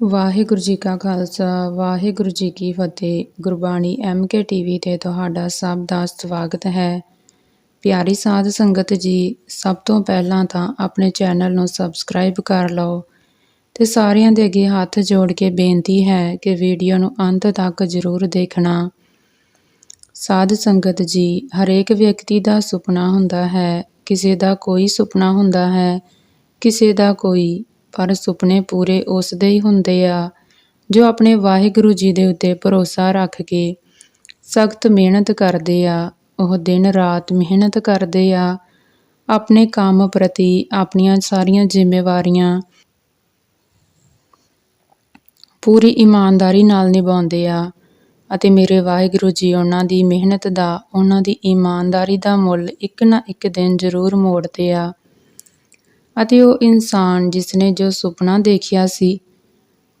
ਵਾਹਿਗੁਰੂ ਜੀ ਕਾ ਖਾਲਸਾ, ਵਾਹਿਗੁਰੂ ਜੀ ਕੀ ਫਤਿਹ। Gurbani MK TV ਤੇ ਤੁਹਾਡਾ ਸਭ ਦਾ ਸਵਾਗਤ ਹੈ। ਪਿਆਰੀ ਸਾਧ ਸੰਗਤ ਜੀ, ਸਭ ਤੋਂ ਪਹਿਲਾਂ ਤਾਂ ਆਪਣੇ ਚੈਨਲ ਨੂੰ ਸਬਸਕ੍ਰਾਈਬ ਕਰ ਲਓ ਤੇ ਸਾਰਿਆਂ ਦੇ ਅੱਗੇ ਹੱਥ ਜੋੜ ਕੇ ਬੇਨਤੀ ਹੈ ਕਿ ਵੀਡੀਓ ਨੂੰ ਅੰਤ ਤੱਕ ਜ਼ਰੂਰ ਦੇਖਣਾ। ਸਾਧ ਸੰਗਤ ਜੀ, ਹਰੇਕ ਵਿਅਕਤੀ ਦਾ ਸੁਪਨਾ ਹੁੰਦਾ ਹੈ, ਕਿਸੇ ਦਾ ਕੋਈ ਸੁਪਨਾ ਹੁੰਦਾ ਹੈ, ਕਿਸੇ ਦਾ ਕੋਈ ਪਰ ਸੁਪਨੇ ਪੂਰੇ ਉਸ ਦੇ ਹੀ ਹੁੰਦੇ ਆ, ਜੋ ਆਪਣੇ ਵਾਹਿਗੁਰੂ ਜੀ ਦੇ ਉੱਤੇ ਭਰੋਸਾ ਰੱਖ ਕੇ ਸਖਤ ਮਿਹਨਤ ਕਰਦੇ ਆ। ਉਹ ਦਿਨ ਰਾਤ ਮਿਹਨਤ ਕਰਦੇ ਆ, ਆਪਣੇ ਕੰਮ ਪ੍ਰਤੀ ਆਪਣੀਆਂ ਸਾਰੀਆਂ ਜ਼ਿੰਮੇਵਾਰੀਆਂ ਪੂਰੀ ਇਮਾਨਦਾਰੀ ਨਾਲ ਨਿਭਾਉਂਦੇ ਆ ਅਤੇ ਮੇਰੇ ਵਾਹਿਗੁਰੂ ਜੀ ਉਹਨਾਂ ਦੀ ਮਿਹਨਤ ਦਾ, ਉਹਨਾਂ ਦੀ ਇਮਾਨਦਾਰੀ ਦਾ ਮੁੱਲ ਇੱਕ ਨਾ ਇੱਕ ਦਿਨ ਜ਼ਰੂਰ ਮੋੜਦੇ ਆ। ਅਤੇ ਉਹ ਇਨਸਾਨ ਜਿਸਨੇ ਜੋ ਸੁਪਨਾ ਦੇਖਿਆ ਸੀ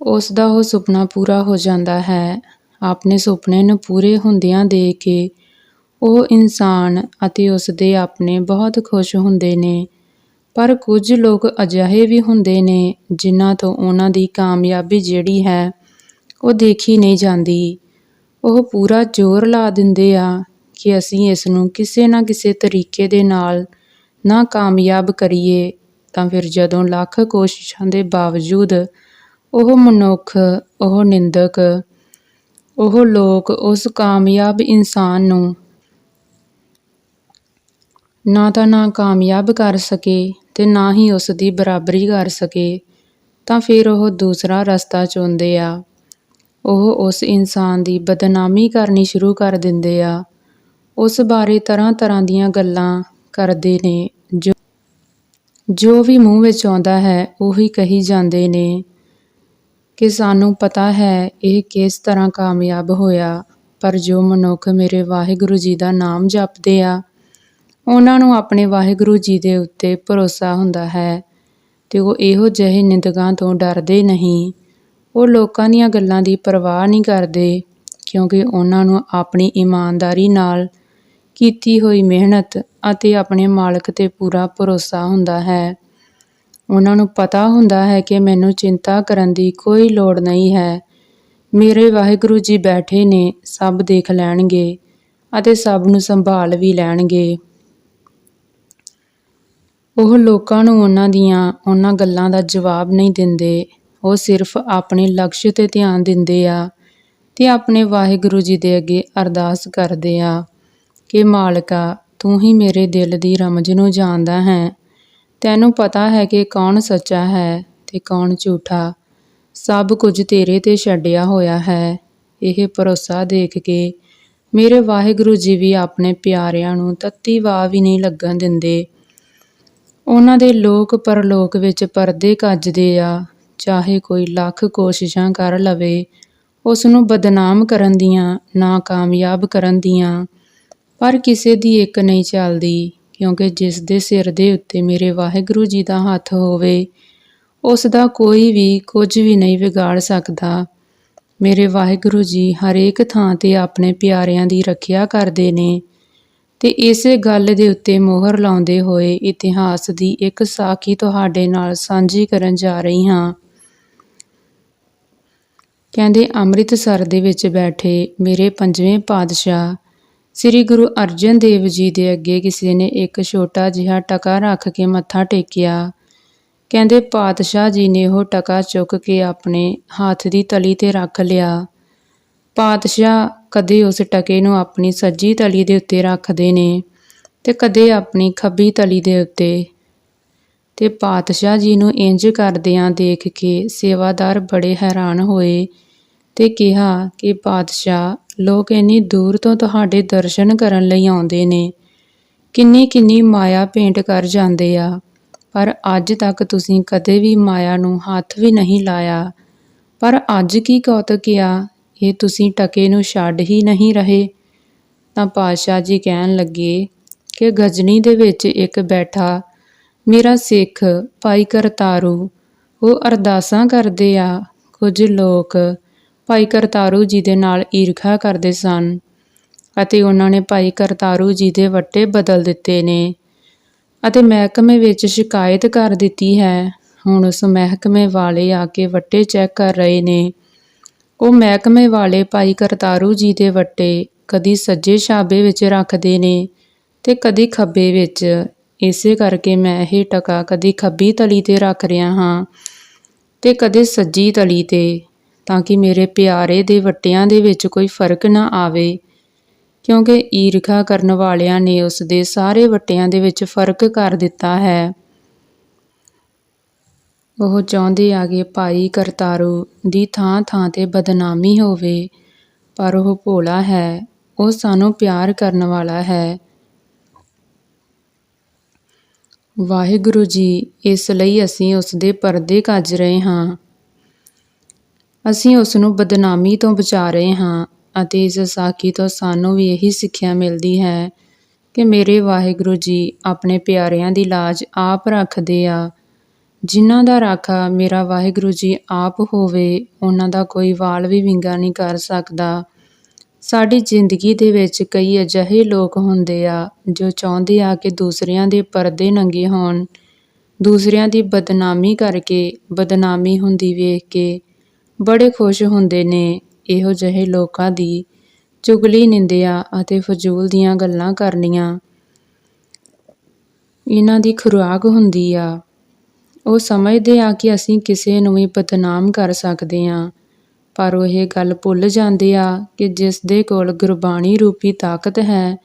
ਉਸ ਦਾ ਉਹ ਸੁਪਨਾ ਪੂਰਾ ਹੋ ਜਾਂਦਾ ਹੈ। ਆਪਣੇ ਸੁਪਨੇ ਨੂੰ ਪੂਰੇ ਹੁੰਦਿਆਂ ਦੇਖ ਕੇ ਉਹ ਇਨਸਾਨ ਅਤੇ ਉਸ ਦੇ ਆਪਣੇ ਬਹੁਤ ਖੁਸ਼ ਹੁੰਦੇ ਨੇ। ਪਰ ਕੁਝ ਲੋਕ ਅਜਿਹੇ ਵੀ ਹੁੰਦੇ ਨੇ ਜਿਨ੍ਹਾਂ ਤੋਂ ਉਹਨਾਂ ਦੀ ਕਾਮਯਾਬੀ ਜਿਹੜੀ ਹੈ, ਉਹ ਦੇਖੀ ਨਹੀਂ ਜਾਂਦੀ। ਉਹ ਪੂਰਾ ਜ਼ੋਰ ਲਾ ਦਿੰਦੇ ਆ ਕਿ ਅਸੀਂ ਇਸ ਨੂੰ ਕਿਸੇ ਨਾ ਕਿਸੇ ਤਰੀਕੇ ਦੇ ਨਾਲ ਨਾ ਕਾਮਯਾਬ ਕਰੀਏ। ਤਾਂ ਫਿਰ ਜਦੋਂ ਲੱਖ ਕੋਸ਼ਿਸ਼ਾਂ ਦੇ ਬਾਵਜੂਦ ਉਹ ਮਨੁੱਖ, ਉਹ ਨਿੰਦਕ, ਉਹ ਲੋਕ ਉਸ ਕਾਮਯਾਬ ਇਨਸਾਨ ਨੂੰ ਨਾ ਤਾਂ ਨਾ ਕਾਮਯਾਬ ਕਰ ਸਕੇ ਤੇ ਨਾ ਹੀ ਉਸ ਦੀ ਬਰਾਬਰੀ ਕਰ ਸਕੇ, ਤਾਂ ਫਿਰ ਉਹ ਦੂਸਰਾ ਰਸਤਾ ਚੁਣਦੇ ਆ। ਉਹ ਉਸ ਇਨਸਾਨ ਦੀ ਬਦਨਾਮੀ ਕਰਨੀ ਸ਼ੁਰੂ ਕਰ ਦਿੰਦੇ ਆ। ਉਸ ਬਾਰੇ ਤਰ੍ਹਾਂ ਤਰ੍ਹਾਂ ਦੀਆਂ ਗੱਲਾਂ ਕਰਦੇ ਨੇ ਜੋ ਜੋ ਵੀ ਮੂੰਹ ਵਿੱਚ ਆਉਂਦਾ ਹੈ, ਉਹੀ ਕਹੀ ਜਾਂਦੇ ਨੇ ਕਿ ਸਾਨੂੰ ਪਤਾ ਹੈ ਇਹ ਕਿਸ ਤਰ੍ਹਾਂ ਕਾਮਯਾਬ ਹੋਇਆ। ਪਰ ਜੋ ਮਨੁੱਖ ਮੇਰੇ ਵਾਹਿਗੁਰੂ ਜੀ ਦਾ ਨਾਮ ਜਪਦੇ ਆ, ਉਹਨਾਂ ਨੂੰ ਆਪਣੇ ਵਾਹਿਗੁਰੂ ਜੀ ਦੇ ਉੱਤੇ ਭਰੋਸਾ ਹੁੰਦਾ ਹੈ ਤੇ ਉਹ ਇਹੋ ਜਿਹੇ ਨਿੰਦਕਾਂ ਤੋਂ ਡਰਦੇ ਨਹੀਂ। ਉਹ ਲੋਕਾਂ ਦੀਆਂ ਗੱਲਾਂ ਦੀ ਪਰਵਾਹ ਨਹੀਂ ਕਰਦੇ, ਕਿਉਂਕਿ ਉਹਨਾਂ ਨੂੰ ਆਪਣੀ ਇਮਾਨਦਾਰੀ ਨਾਲ ਕੀਤੀ ਹੋਈ ਮਿਹਨਤ ਅਤੇ ਆਪਣੇ ਮਾਲਕ ਤੇ ਪੂਰਾ ਭਰੋਸਾ ਹੁੰਦਾ ਹੈ। ਉਹਨਾਂ ਨੂੰ ਪਤਾ ਹੁੰਦਾ ਹੈ ਕਿ ਮੈਨੂੰ ਚਿੰਤਾ ਕਰਨ ਦੀ ਕੋਈ ਲੋੜ ਨਹੀਂ ਹੈ। ਮੇਰੇ ਵਾਹਿਗੁਰੂ ਜੀ ਬੈਠੇ ਨੇ, ਸਭ ਦੇਖ ਲੈਣਗੇ ਅਤੇ ਸਭ ਨੂੰ ਸੰਭਾਲ ਵੀ ਲੈਣਗੇ। ਉਹ ਲੋਕਾਂ ਨੂੰ ਉਹਨਾਂ ਦੀਆਂ, ਉਹਨਾਂ ਗੱਲਾਂ ਦਾ ਜਵਾਬ ਨਹੀਂ ਦਿੰਦੇ। ਉਹ ਸਿਰਫ ਆਪਣੇ ਲਕਸ਼ ਤੇ ਧਿਆਨ ਦਿੰਦੇ ਆ ਤੇ ਆਪਣੇ ਵਾਹਿਗੁਰੂ ਜੀ ਦੇ ਅੱਗੇ ਅਰਦਾਸ ਕਰਦੇ ਆ। ਕਿ ਮਾਲਕਾ, ਤੂੰ ਹੀ ਮੇਰੇ ਦਿਲ ਦੀ ਰਮਜ ਨੂੰ ਜਾਣਦਾ ਹੈ। ਤੈਨੂੰ ਪਤਾ ਹੈ ਕਿ ਕੌਣ ਸੱਚਾ ਹੈ ਤੇ ਕੌਣ ਝੂਠਾ। ਸਭ ਕੁਝ ਤੇਰੇ ਤੇ ਛੱਡਿਆ ਹੋਇਆ ਹੈ। ਇਹ ਭਰੋਸਾ ਦੇਖ ਕੇ ਮੇਰੇ ਵਾਹਿਗੁਰੂ ਜੀ ਵੀ ਆਪਣੇ ਪਿਆਰਿਆਂ ਨੂੰ ਤੱਤੀ ਵਾਹ ਵੀ ਨਹੀਂ ਲੱਗਣ ਦਿੰਦੇ। ਉਹਨਾਂ ਦੇ ਲੋਕ ਪਰਲੋਕ ਵਿੱਚ ਪਰਦੇ ਕੱਜਦੇ ਆ। ਚਾਹੇ ਕੋਈ ਲੱਖ ਕੋਸ਼ਿਸ਼ਾਂ ਕਰ ਲਵੇ ਉਸ ਨੂੰ ਬਦਨਾਮ ਕਰਨ ਦੀਆਂ ਨਾ ਕਾਮਯਾਬ ਕਰਨ ਦੀਆਂ ਪਰ ਕਿਸੇ ਦੀ ਇੱਕ ਨਹੀਂ ਚੱਲਦੀ, ਕਿਉਂਕਿ ਜਿਸ ਦੇ ਸਿਰ ਦੇ ਉੱਤੇ ਮੇਰੇ ਵਾਹਿਗੁਰੂ ਜੀ ਦਾ ਹੱਥ ਹੋਵੇ, ਉਸ ਦਾ ਕੋਈ ਵੀ ਕੁਝ ਵੀ ਨਹੀਂ ਵਿਗਾੜ ਸਕਦਾ। ਮੇਰੇ ਵਾਹਿਗੁਰੂ ਜੀ ਹਰੇਕ ਥਾਂ ਤੇ ਆਪਣੇ ਪਿਆਰਿਆਂ ਦੀ ਰੱਖਿਆ ਕਰਦੇ ਨੇ ਤੇ ਇਸੇ ਗੱਲ ਦੇ ਉੱਤੇ ਮੋਹਰ ਲਾਉਂਦੇ ਹੋਏ ਇਤਿਹਾਸ ਦੀ ਇੱਕ ਸਾਖੀ ਤੁਹਾਡੇ ਨਾਲ ਸਾਂਝੀ ਕਰਨ ਜਾ ਰਹੀ ਹਾਂ। ਕਹਿੰਦੇ, ਅੰਮ੍ਰਿਤਸਰ ਦੇ ਵਿੱਚ ਬੈਠੇ ਮੇਰੇ ਪੰਜਵੇਂ ਪਾਤਸ਼ਾਹ ਸ੍ਰੀ ਗੁਰੂ ਅਰਜਨ ਦੇਵ ਜੀ ਦੇ ਅੱਗੇ ਕਿਸੇ ਨੇ ਇੱਕ ਛੋਟਾ ਜਿਹਾ ਟਕਾ ਰੱਖ ਕੇ ਮੱਥਾ ਟੇਕਿਆ। ਕਹਿੰਦੇ, ਪਾਤਸ਼ਾਹ ਜੀ ਨੇ ਉਹ ਟਕਾ ਚੁੱਕ ਕੇ ਆਪਣੇ ਹੱਥ ਦੀ ਤਲੀ ਤੇ ਰੱਖ ਲਿਆ। ਪਾਤਸ਼ਾਹ ਕਦੇ ਉਸ ਟਕੇ ਨੂੰ ਆਪਣੀ ਸੱਜੀ ਤਲੀ ਦੇ ਉੱਤੇ ਰੱਖਦੇ ਨੇ ਤੇ ਕਦੇ ਆਪਣੀ ਖੱਬੀ ਤਲੀ ਦੇ ਉੱਤੇ। ਤੇ ਪਾਤਸ਼ਾਹ ਜੀ ਨੂੰ ਇੰਜ ਕਰਦਿਆਂ ਦੇਖ ਕੇ ਸੇਵਾਦਾਰ ਬੜੇ ਹੈਰਾਨ ਹੋਏ ਤੇ ਕਿਹਾ ਕਿ, ਪਾਤਸ਼ਾਹ ਲੋਕ ਇੰਨੀ ਦੂਰ ਤੋਂ ਤੁਹਾਡੇ ਦਰਸ਼ਨ ਕਰਨ ਲਈ ਆਉਂਦੇ ਨੇ। ਕਿੰਨੀ ਕਿੰਨੀ ਮਾਇਆ ਭੇਂਟ ਕਰ ਜਾਂਦੇ ਆ। ਪਰ ਅੱਜ ਤੱਕ ਤੁਸੀਂ ਕਦੇ ਵੀ ਮਾਇਆ ਨੂੰ ਹੱਥ ਵੀ ਨਹੀਂ ਲਾਇਆ। ਪਰ ਅੱਜ ਕੀ ਕੌਤਕ ਆ, ਇਹ ਤੁਸੀਂ ਟਕੇ ਨੂੰ ਛੱਡ ਹੀ ਨਹੀਂ ਰਹੇ। ਤਾਂ ਪਾਤਸ਼ਾਹ ਜੀ ਕਹਿਣ ਲੱਗੇ ਕਿ ਗਜਨੀ ਦੇ ਵਿੱਚ ਇੱਕ ਬੈਠਾ, ਮੇਰਾ ਸਿੱਖ ਭਾਈ ਕਰਤਾਰੂ, ਉਹ ਅਰਦਾਸਾਂ ਕਰਦੇ ਆ। ਕੁਝ ਲੋਕ ਭਾਈ ਕਰਤਾਰੂ ਜੀ ਦੇ ਨਾਲ ਈਰਖਾ ਕਰਦੇ ਸਨ ਅਤੇ ਉਹਨਾਂ ਨੇ ਭਾਈ ਕਰਤਾਰੂ ਜੀ ਦੇ ਵੱਟੇ ਬਦਲ ਦਿੱਤੇ ਨੇ ਅਤੇ ਮਹਿਕਮੇ ਵਿੱਚ ਸ਼ਿਕਾਇਤ ਕਰ ਦਿੱਤੀ ਹੈ। ਹੁਣ ਉਸ ਮਹਿਕਮੇ ਵਾਲੇ ਆ ਕੇ ਵੱਟੇ ਚੈੱਕ ਕਰ ਰਹੇ ਨੇ। ਉਹ ਮਹਿਕਮੇ ਵਾਲੇ ਭਾਈ ਕਰਤਾਰੂ ਜੀ ਦੇ ਵੱਟੇ ਕਦੀ ਸੱਜੇ ਛਾਬੇ ਵਿੱਚ ਰੱਖਦੇ ਨੇ ਤੇ ਕਦੀ ਖੱਬੇ ਵਿੱਚ। ਇਸੇ ਕਰਕੇ ਮੈਂ ਇਹ ਟਕਾ ਕਦੀ ਖੱਬੀ ਤਲੀ ਤੇ ਰੱਖ ਰਿਹਾ ਹਾਂ ਤੇ ਕਦੇ ਸੱਜੀ ਤਲੀ ਤੇ। ਤਾਂ ਕਿ ਮੇਰੇ ਪਿਆਰੇ ਦੇ ਵੱਟਿਆਂ ਦੇ ਵਿੱਚ ਕੋਈ ਫ਼ਰਕ ਨਾ ਆਵੇ। ਕਿਉਂਕਿ ਈਰਖਾ ਕਰਨ ਵਾਲਿਆਂ ਨੇ ਉਸ ਦੇ ਸਾਰੇ ਵੱਟਿਆਂ ਦੇ ਵਿੱਚ ਫ਼ਰਕ ਕਰ ਦਿੱਤਾ ਹੈ। ਉਹ ਚਾਹੁੰਦੇ ਆ ਕਿ ਭਾਈ ਕਰਤਾਰੂ ਦੀ ਥਾਂ ਥਾਂ ਤੇ ਬਦਨਾਮੀ ਹੋਵੇ, ਪਰ ਉਹ ਭੋਲਾ ਹੈ। ਉਹ ਸਾਨੂੰ ਪਿਆਰ ਕਰਨ ਵਾਲਾ ਹੈ। ਵਾਹਿਗੁਰੂ ਜੀ, ਇਸ ਲਈ ਅਸੀਂ ਉਸ ਦੇ ਪਰਦੇ ਕੱਜ ਰਹੇ ਹਾਂ। ਅਸੀਂ ਉਸ ਨੂੰ ਬਦਨਾਮੀ ਤੋਂ ਬਚਾ ਰਹੇ ਹਾਂ ਅਤੇ ਇਸ ਸਾਖੀ ਤੋਂ ਸਾਨੂੰ ਵੀ ਇਹੀ ਸਿੱਖਿਆ ਮਿਲਦੀ ਹੈ ਕਿ ਮੇਰੇ ਵਾਹਿਗੁਰੂ ਜੀ ਆਪਣੇ ਪਿਆਰਿਆਂ ਦੀ ਲਾਜ ਆਪ ਰੱਖਦੇ ਆ। ਜਿਨ੍ਹਾਂ ਦਾ ਰਾਖਾ ਮੇਰਾ ਵਾਹਿਗੁਰੂ ਜੀ ਆਪ ਹੋਵੇ, ਉਹਨਾਂ ਦਾ ਕੋਈ ਵਾਲ ਵੀ ਵਿੰਗਾ ਨਹੀਂ ਕਰ ਸਕਦਾ। ਸਾਡੀ ਜ਼ਿੰਦਗੀ ਦੇ ਵਿੱਚ ਕਈ ਅਜਿਹੇ ਲੋਕ ਹੁੰਦੇ ਆ ਜੋ ਚਾਹੁੰਦੇ ਆ ਕਿ ਦੂਸਰਿਆਂ ਦੇ ਪਰਦੇ ਨੰਗੇ ਹੋਣ। ਦੂਸਰਿਆਂ ਦੀ ਬਦਨਾਮੀ ਕਰਕੇ ਬਦਨਾਮੀ ਹੁੰਦੀ ਵੇਖ ਕੇ ਬੜੇ ਖੁਸ਼ ਹੁੰਦੇ ਨੇ। ਇਹੋ ਜਿਹੇ ਲੋਕਾਂ ਦੀ ਚੁਗਲੀ, ਨਿੰਦਿਆ ਅਤੇ ਫਜ਼ੂਲ ਦੀਆਂ ਗੱਲਾਂ ਕਰਨੀਆਂ। ਇਹਨਾਂ ਦੀ ਖੁਰਾਕ ਹੁੰਦੀ ਆ। ਉਹ ਸਮਝਦੇ ਆ ਕਿ ਅਸੀਂ ਕਿਸੇ ਨੂੰ ਵੀ ਬਦਨਾਮ ਕਰ ਸਕਦੇ ਆ ਪਰ ਉਹ ਇਹ ਗੱਲ ਭੁੱਲ ਜਾਂਦੇ ਆ ਕਿ ਜਿਸ ਦੇ ਕੋਲ ਗੁਰਬਾਣੀ ਰੂਪੀ ਤਾਕਤ ਹੈ,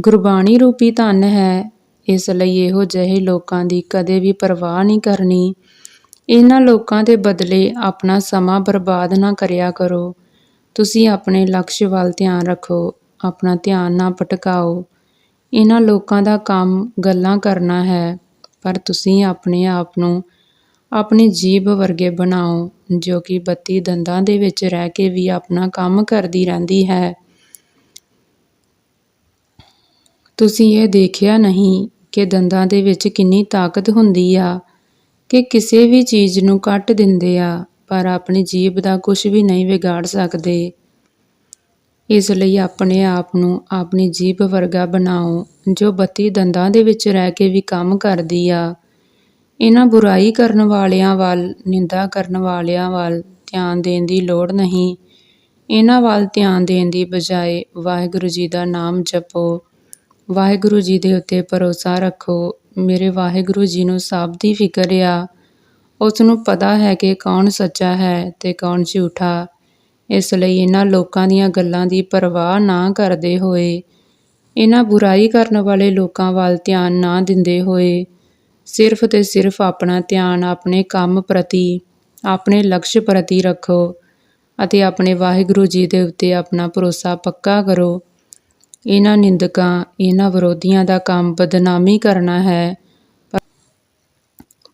ਗੁਰਬਾਣੀ ਰੂਪੀ ਧਨ ਹੈ, ਇਸ ਲਈ ਇਹੋ ਜਿਹੇ ਲੋਕਾਂ ਦੀ ਕਦੇ ਵੀ ਪਰਵਾਹ ਨਹੀਂ ਕਰਨੀ। ਇਹਨਾਂ ਲੋਕਾਂ ਦੇ ਬਦਲੇ ਆਪਣਾ ਸਮਾਂ ਬਰਬਾਦ ਨਾ ਕਰਿਆ ਕਰੋ। ਤੁਸੀਂ ਆਪਣੇ ਲਕਸ਼ ਵੱਲ ਧਿਆਨ ਰੱਖੋ, ਆਪਣਾ ਧਿਆਨ ਨਾ ਭਟਕਾਓ। ਇਹਨਾਂ ਲੋਕਾਂ ਦਾ ਕੰਮ ਗੱਲਾਂ ਕਰਨਾ ਹੈ, ਪਰ ਤੁਸੀਂ ਆਪਣੇ ਆਪ ਨੂੰ ਆਪਣੀ ਜੀਭ ਵਰਗੇ ਬਣਾਓ, ਜੋ ਕਿ 32 ਦੰਦਾਂ ਦੇ ਵਿੱਚ ਰਹਿ ਕੇ ਵੀ ਆਪਣਾ ਕੰਮ ਕਰਦੀ ਰਹਿੰਦੀ ਹੈ। ਤੁਸੀਂ ਇਹ ਦੇਖਿਆ ਨਹੀਂ ਕਿ ਦੰਦਾਂ ਦੇ ਵਿੱਚ ਕਿੰਨੀ ਤਾਕਤ ਹੁੰਦੀ ਆ? ਕਿ ਕਿਸੇ ਵੀ ਚੀਜ਼ ਨੂੰ ਕੱਟ ਦਿੰਦੇ ਆ, ਪਰ ਆਪਣੀ ਜੀਭ ਦਾ ਕੁਝ ਵੀ ਨਹੀਂ ਵਿਗਾੜ ਸਕਦੇ। ਇਸ ਲਈ ਆਪਣੇ ਆਪ ਨੂੰ ਆਪਣੀ ਜੀਭ ਵਰਗਾ ਬਣਾਓ, ਜੋ 32 ਦੰਦਾਂ ਦੇ ਵਿੱਚ ਰਹਿ ਕੇ ਵੀ ਕੰਮ ਕਰਦੀ ਆ। ਇਹਨਾਂ ਬੁਰਾਈ ਕਰਨ ਵਾਲਿਆਂ ਵੱਲ, ਨਿੰਦਾ ਕਰਨ ਵਾਲਿਆਂ ਵੱਲ ਧਿਆਨ ਦੇਣ ਦੀ ਲੋੜ ਨਹੀਂ। ਇਹਨਾਂ ਵੱਲ ਧਿਆਨ ਦੇਣ ਦੀ ਬਜਾਏ ਵਾਹਿਗੁਰੂ ਜੀ ਦਾ ਨਾਮ ਜਪੋ। ਵਾਹਿਗੁਰੂ ਜੀ ਦੇ ਉੱਤੇ ਭਰੋਸਾ ਰੱਖੋ ਮੇਰੇ ਵਾਹਿਗੁਰੂ ਜੀ ਨੂੰ ਸਭ ਦੀ ਫਿਕਰ ਆ। ਉਸ ਨੂੰ ਪਤਾ ਹੈ ਕਿ ਕੌਣ ਸੱਚਾ ਹੈ ਤੇ ਕੌਣ ਝੂਠਾ। ਇਸ ਲਈ ਇਹਨਾਂ ਲੋਕਾਂ ਦੀਆਂ ਗੱਲਾਂ ਦੀ ਪਰਵਾਹ ਨਾ ਕਰਦੇ ਹੋਏ ਇਹਨਾਂ ਬੁਰਾਈ ਕਰਨ ਵਾਲੇ ਲੋਕਾਂ ਵੱਲ ਧਿਆਨ ਨਾ ਦਿੰਦੇ ਹੋਏ, ਸਿਰਫ ਤੇ ਸਿਰਫ ਆਪਣਾ ਧਿਆਨ ਆਪਣੇ ਕੰਮ ਪ੍ਰਤੀ, ਆਪਣੇ ਲਕਸ਼ ਪ੍ਰਤੀ ਰੱਖੋ ਅਤੇ ਆਪਣੇ ਵਾਹਿਗੁਰੂ ਜੀ ਦੇ ਉੱਤੇ ਆਪਣਾ ਭਰੋਸਾ ਪੱਕਾ ਕਰੋ। ਇਹਨਾਂ ਨਿੰਦਕਾਂ, ਇਹਨਾਂ ਵਿਰੋਧੀਆਂ ਦਾ ਕੰਮ ਬਦਨਾਮੀ ਕਰਨਾ ਹੈ।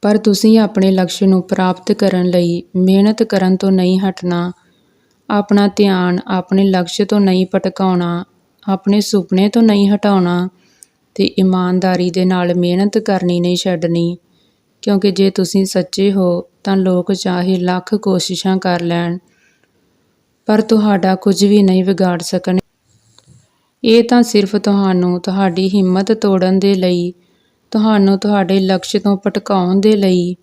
ਪਰ ਤੁਸੀਂ ਆਪਣੇ ਲਕਸ਼ ਨੂੰ ਪ੍ਰਾਪਤ ਕਰਨ ਲਈ ਮਿਹਨਤ ਕਰਨ ਤੋਂ ਨਹੀਂ ਹਟਣਾ। ਆਪਣਾ ਧਿਆਨ ਆਪਣੇ ਲਕਸ਼ ਤੋਂ ਨਹੀਂ ਭਟਕਾਉਣਾ, ਆਪਣੇ ਸੁਪਨੇ ਤੋਂ ਨਹੀਂ ਹਟਾਉਣਾ ਤੇ ਇਮਾਨਦਾਰੀ ਦੇ ਨਾਲ ਮਿਹਨਤ ਕਰਨੀ ਨਹੀਂ ਛੱਡਣੀ। ਕਿਉਂਕਿ ਜੇ ਤੁਸੀਂ ਸੱਚੇ ਹੋ, ਤਾਂ ਲੋਕ ਚਾਹੇ ਲੱਖ ਕੋਸ਼ਿਸ਼ਾਂ ਕਰ ਲੈਣ, ਪਰ ਤੁਹਾਡਾ ਕੁਝ ਵੀ ਨਹੀਂ ਵਿਗਾੜ ਸਕਣ। ਇਹ ਤਾਂ ਸਿਰਫ ਤੁਹਾਨੂੰ ਤੁਹਾਡੀ ਹਿੰਮਤ ਤੋੜਨ ਦੇ ਲਈ, ਤੁਹਾਨੂੰ ਤੁਹਾਡੇ ਲਕਸ਼ ਤੋਂ ਭਟਕਾਉਣ ਦੇ ਲਈ,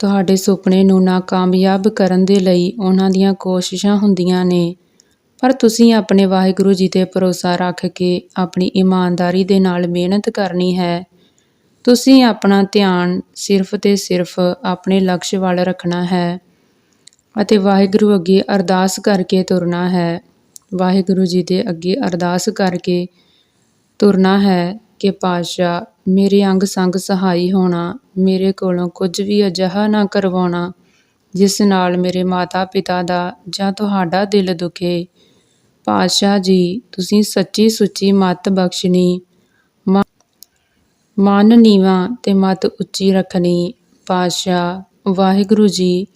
ਤੁਹਾਡੇ ਸੁਪਨੇ ਨੂੰ ਨਾਕਾਮਯਾਬ ਕਰਨ ਦੇ ਲਈ ਉਹਨਾਂ ਦੀਆਂ ਕੋਸ਼ਿਸ਼ਾਂ ਹੁੰਦੀਆਂ ਨੇ। ਪਰ ਤੁਸੀਂ ਆਪਣੇ ਵਾਹਿਗੁਰੂ ਜੀ ਤੇ ਭਰੋਸਾ ਰੱਖ ਕੇ ਆਪਣੀ ਇਮਾਨਦਾਰੀ ਦੇ ਨਾਲ ਮਿਹਨਤ ਕਰਨੀ ਹੈ। ਤੁਸੀਂ ਆਪਣਾ ਧਿਆਨ ਸਿਰਫ ਤੇ ਸਿਰਫ ਆਪਣੇ ਲਕਸ਼ ਵੱਲ ਰੱਖਣਾ ਹੈ ਅਤੇ ਵਾਹਿਗੁਰੂ ਅੱਗੇ ਅਰਦਾਸ ਕਰਕੇ ਤੁਰਨਾ ਹੈ। ਵਾਹਿਗੁਰੂ ਜੀ ਦੇ ਅੱਗੇ ਅਰਦਾਸ ਕਰਕੇ ਤੁਰਨਾ ਹੈ ਕਿ ਪਾਤਸ਼ਾਹ, ਮੇਰੇ ਅੰਗ ਸੰਗ ਸਹਾਈ ਹੋਣਾ, ਮੇਰੇ ਕੋਲੋਂ ਕੁਝ ਵੀ ਅਜਿਹਾ ਨਾ ਕਰਵਾਉਣਾ, ਜਿਸ ਨਾਲ ਮੇਰੇ ਮਾਤਾ ਪਿਤਾ ਦਾ ਜਾਂ ਤੁਹਾਡਾ ਦਿਲ ਦੁਖੇ। ਪਾਤਸ਼ਾਹ ਜੀ, ਤੁਸੀਂ ਸੱਚੀ ਸੁੱਚੀ ਮਤ ਬਖਸ਼ਣੀ ਮਨ ਨੀਵਾ ਤੇ ਮਤ ਉੱਚੀ ਰੱਖਣੀ। ਪਾਤਸ਼ਾਹ, ਵਾਹਿਗੁਰੂ ਜੀ,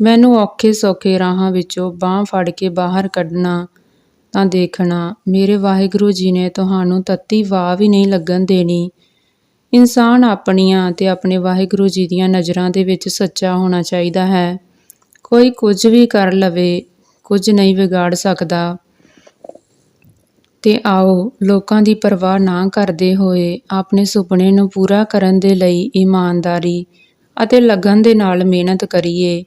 ਮੈਨੂੰ ਔਖੇ ਸੌਖੇ ਰਾਹਾਂ ਵਿੱਚੋਂ ਬਾਹ ਫੜ ਕੇ ਬਾਹਰ ਕੱਢਣਾ ਤਾਂ ਦੇਖਣਾ, ਮੇਰੇ ਵਾਹਿਗੁਰੂ ਜੀ ਨੇ ਤੁਹਾਨੂੰ ਤੱਤੀ ਵਾਹ ਵੀ ਨਹੀਂ ਲੱਗਣ ਦੇਣੀ। ਇਨਸਾਨ ਆਪਣੀਆਂ ਤੇ ਆਪਣੇ ਵਾਹਿਗੁਰੂ ਜੀ ਦੀਆਂ ਨਜ਼ਰਾਂ ਦੇ ਵਿੱਚ ਸੱਚਾ ਹੋਣਾ ਚਾਹੀਦਾ ਹੈ। ਕੋਈ ਕੁਝ ਵੀ ਕਰ ਲਵੇ, ਕੁਝ ਨਹੀਂ ਵਿਗਾੜ ਸਕਦਾ। ਤੇ ਆਓ, ਲੋਕਾਂ ਦੀ ਪਰਵਾਹ ਨਾ ਕਰਦੇ ਹੋਏ ਆਪਣੇ ਸੁਪਨੇ ਨੂੰ ਪੂਰਾ ਕਰਨ ਦੇ ਲਈ ਇਮਾਨਦਾਰੀ ਅਤੇ ਲਗਨ ਦੇ ਨਾਲ ਮਿਹਨਤ ਕਰੀਏ।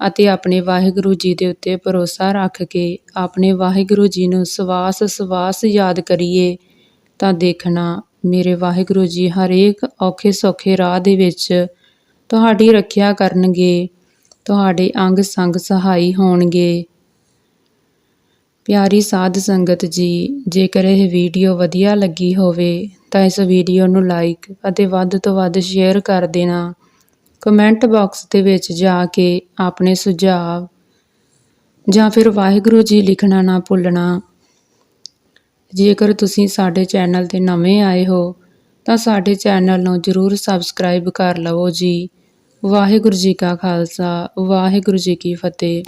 ਅਤੇ ਆਪਣੇ ਵਾਹਿਗੁਰੂ ਜੀ ਦੇ ਉੱਤੇ ਭਰੋਸਾ ਰੱਖ ਕੇ ਆਪਣੇ ਵਾਹਿਗੁਰੂ ਜੀ ਨੂੰ ਸਵਾਸ ਸਵਾਸ ਯਾਦ ਕਰੀਏ, ਤਾਂ ਦੇਖਣਾ ਮੇਰੇ ਵਾਹਿਗੁਰੂ ਜੀ ਹਰੇਕ ਔਖੇ ਸੌਖੇ ਰਾਹ ਦੇ ਵਿੱਚ ਤੁਹਾਡੀ ਰੱਖਿਆ ਕਰਨਗੇ, ਤੁਹਾਡੇ ਅੰਗ ਸੰਗ ਸਹਾਈ ਹੋਣਗੇ। ਪਿਆਰੀ ਸਾਧ ਸੰਗਤ ਜੀ, ਜੇਕਰ ਇਹ ਵੀਡੀਓ ਵਧੀਆ ਲੱਗੀ ਹੋਵੇ, ਤਾਂ ਇਸ ਵੀਡੀਓ ਨੂੰ ਲਾਈਕ ਅਤੇ ਵੱਧ ਤੋਂ ਵੱਧ ਸ਼ੇਅਰ ਕਰ ਦੇਣਾ। ਕਮੈਂਟ ਬਾਕਸ ਦੇ ਵਿੱਚ ਜਾ ਕੇ ਆਪਣੇ ਸੁਝਾਅ ਜਾਂ ਫਿਰ ਵਾਹਿਗੁਰੂ ਜੀ ਲਿਖਣਾ ਨਾ ਭੁੱਲਣਾ। ਜੇਕਰ ਤੁਸੀਂ ਸਾਡੇ ਚੈਨਲ ਤੇ ਨਵੇਂ ਆਏ ਹੋ, ਤਾਂ ਸਾਡੇ ਚੈਨਲ ਨੂੰ ਜਰੂਰ ਸਬਸਕ੍ਰਾਈਬ ਕਰ ਲਵੋ ਜੀ। ਵਾਹਿਗੁਰੂ ਜੀ ਕਾ ਖਾਲਸਾ, ਵਾਹਿਗੁਰੂ ਜੀ ਕੀ ਫਤਿਹ।